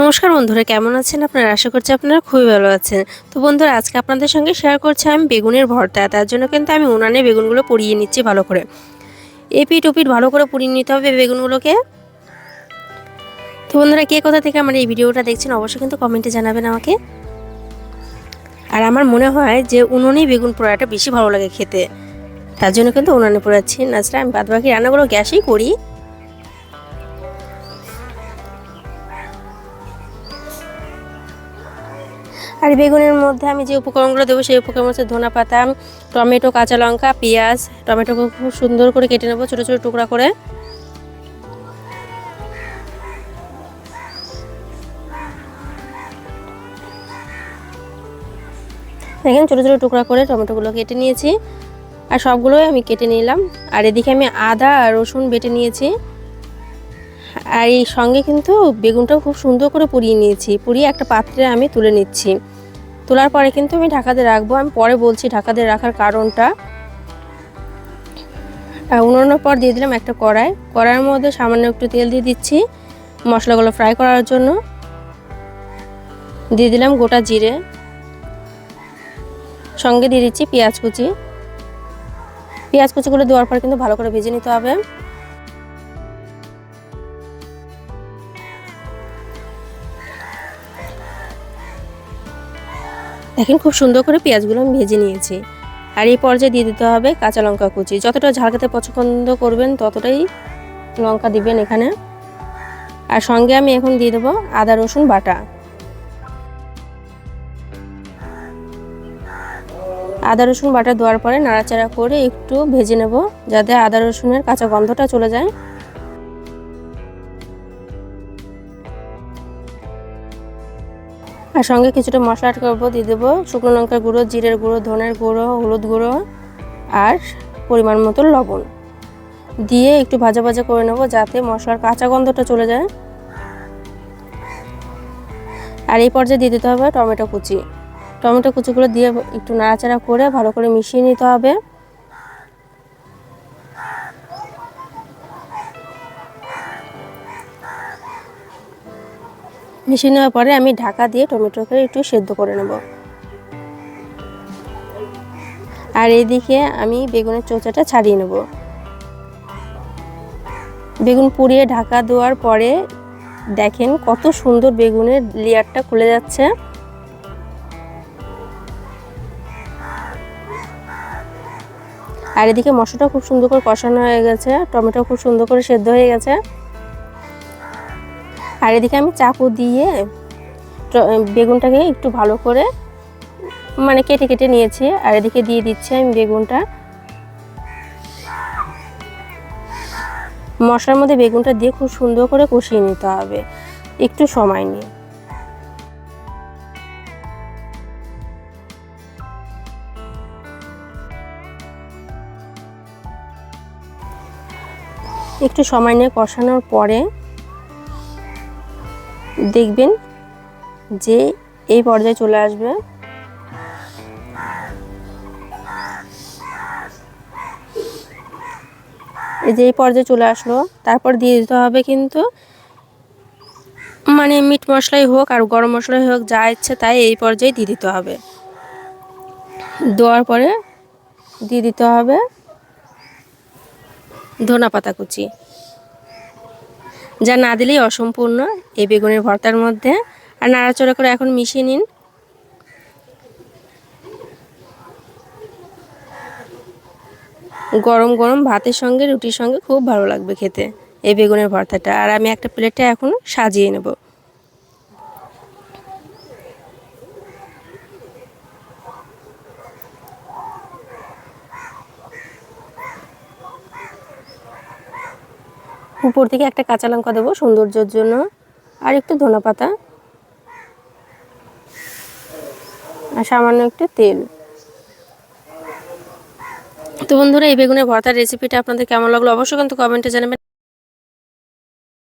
নমস্কার বন্ধুরা, কেমন আছেন আপনারা? আশা করছি আপনারা খুবই ভালো আছেন। তো বন্ধুরা, আজকে আপনাদের সঙ্গে শেয়ার করছি আমি বেগুনের ভর্তা। তার জন্য কিন্তু আমি উনানে বেগুনগুলো পুড়িয়ে নিচ্ছি ভালো করে। এপিট ওপিট ভালো করে পুড়িয়ে নিতে হবে বেগুনগুলোকে। তো বন্ধুরা, কে কোথা থেকে আমার এই ভিডিওটা দেখছেন অবশ্যই কিন্তু কমেন্টে জানাবেন আমাকে। আর আমার মনে হয় যে উনুনেই বেগুন পোড়াটা বেশি ভালো লাগে খেতে। তার জন্য কিন্তু উনানে পোড়াচ্ছি। নাচটা আমি বাদ বাকি রান্নাগুলো গ্যাসেই করি। আর বেগুনের মধ্যে আমি যে উপকরণগুলো দেবো সেই উপকরণ হচ্ছে ধনা পাতা, টমেটো, কাঁচা লঙ্কা, পেঁয়াজ। টমেটোকে খুব সুন্দর করে কেটে নেব ছোটো ছোটো টুকরা করে। দেখেন ছোটো ছোটো টুকরা করে টমেটোগুলো কেটে নিয়েছি। আর সবগুলোই আমি কেটে নিলাম। আর এদিকে আমি আদা আর রসুন বেটে নিয়েছি। আর এই সঙ্গে কিন্তু বেগুনটাও খুব সুন্দর করে পুড়িয়ে নিয়েছি। পুড়িয়ে একটা পাত্রে আমি তুলে নিচ্ছি। তোলার পরে কিন্তু আমি ঢাকাতে রাখব। আমি পরে বলছি ঢাকাতে রাখার কারণটা। উনানোর পর দিয়ে দিলাম একটা কড়াই। কড়াইয়ের মধ্যে সামান্য একটু তেল দিয়ে দিচ্ছি মশলাগুলো ফ্রাই করার জন্য। দিয়ে দিলাম গোটা জিরে। সঙ্গে দিয়ে দিচ্ছি পেঁয়াজ কুচি। পেঁয়াজ কুচিগুলো দেওয়ার পর কিন্তু ভালো করে ভেজে নিতে হবে। দেখেন খুব সুন্দর করে পেঁয়াজগুলো আমি ভেজে নিয়েছি। আর এই পর্যায়ে দিয়ে দিতে হবে কাঁচা লঙ্কা কুচি। যতটা ঝাল খেতে পছন্দ করবেন, ততটাই লঙ্কা দিবেন এখানে। আর সঙ্গে আমি এখন দিয়ে দেবো আদা, রসুন, বাটা। আদা, রসুন, বাটা দেওয়ার পরে নাড়াচাড়া করে একটু ভেজে নেব, যাতে আদা, রসুনের কাঁচা গন্ধটা চলে যায়। আর সঙ্গে কিছুটা মশলা অ্যাড করব, দিয়ে দেবো শুকনো লঙ্কার গুঁড়ো, জিরের গুঁড়ো, ধনের গুঁড়ো, হলুদ গুঁড়ো আর পরিমাণ মতো লবণ। দিয়ে একটু ভাজা ভাজা করে নেব যাতে মশলার কাঁচা গন্ধটা চলে যায়। আর এই পর্যায়ে দিয়ে দিতে হবে টমেটো কুচি। টমেটো কুচিগুলো দিয়ে একটু নাড়াচাড়া করে ভালো করে মিশিয়ে নিতে হবে। মিশিয়ে নেওয়ার পরে আমি ঢাকা দিয়ে টমেটোকে একটু সেদ্ধ করে নেব। আর এইদিকে আমি বেগুনের চোচাটা ছাড়িয়ে নেব। বেগুন পুড়িয়ে ঢাকা দেওয়ার পরে দেখেন কত সুন্দর বেগুনের লেয়ারটা খুলে যাচ্ছে। আর এদিকে মশলাটা খুব সুন্দর করে কষানো হয়ে গেছে টমেটো খুব সুন্দর করে সেদ্ধ হয়ে গেছে। আর এদিকে আমি চাকু দিয়ে বেগুনটাকে একটু ভালো করে মানে কেটে কেটে নিয়েছি। আর এদিকে দিয়ে দিচ্ছি আমি বেগুনটা। মশলার মধ্যে বেগুনটা দিয়ে খুব সুন্দর করে কষিয়ে নিতে হবে। একটু সময় নিয়ে। একটু সময় নিয়ে কষানোর পরে দেখবেন যে এই পর্যায়ে চলে আসবে। এই যে এই পর্যায়ে চলে আসলো, তারপর দিয়ে দিতে হবে কিন্তু মানে মিট মশলাই হোক আর গরম মশলাই হোক, যা ইচ্ছে তাই এই পর্যায়ে দিয়ে দিতে হবে। দেওয়ার পরে দিয়ে দিতে হবে ধনা পাতা কুচি। যা না দিলেই অসম্পূর্ণ এই বেগুনের ভর্তার মধ্যে। আর নাড়াচড়া করে এখন মিশিয়ে নিন। গরম গরম ভাতের সঙ্গে রুটির সঙ্গে খুব ভালো লাগবে খেতে এই বেগুনের ভর্তাটা। আর আমি একটা প্লেটে এখন সাজিয়ে নেব। উপর থেকে একটা কাঁচা লঙ্কা দেবো সৌন্দর্যের জন্য। আর একটু ধনে পাতা। আর সামান্য একটু তেল। তো বন্ধুরা, এই বেগুনের ভর্তার রেসিপিটা আপনাদের কেমন লাগল অবশ্যই কিন্তু কমেন্টে জানাবেন।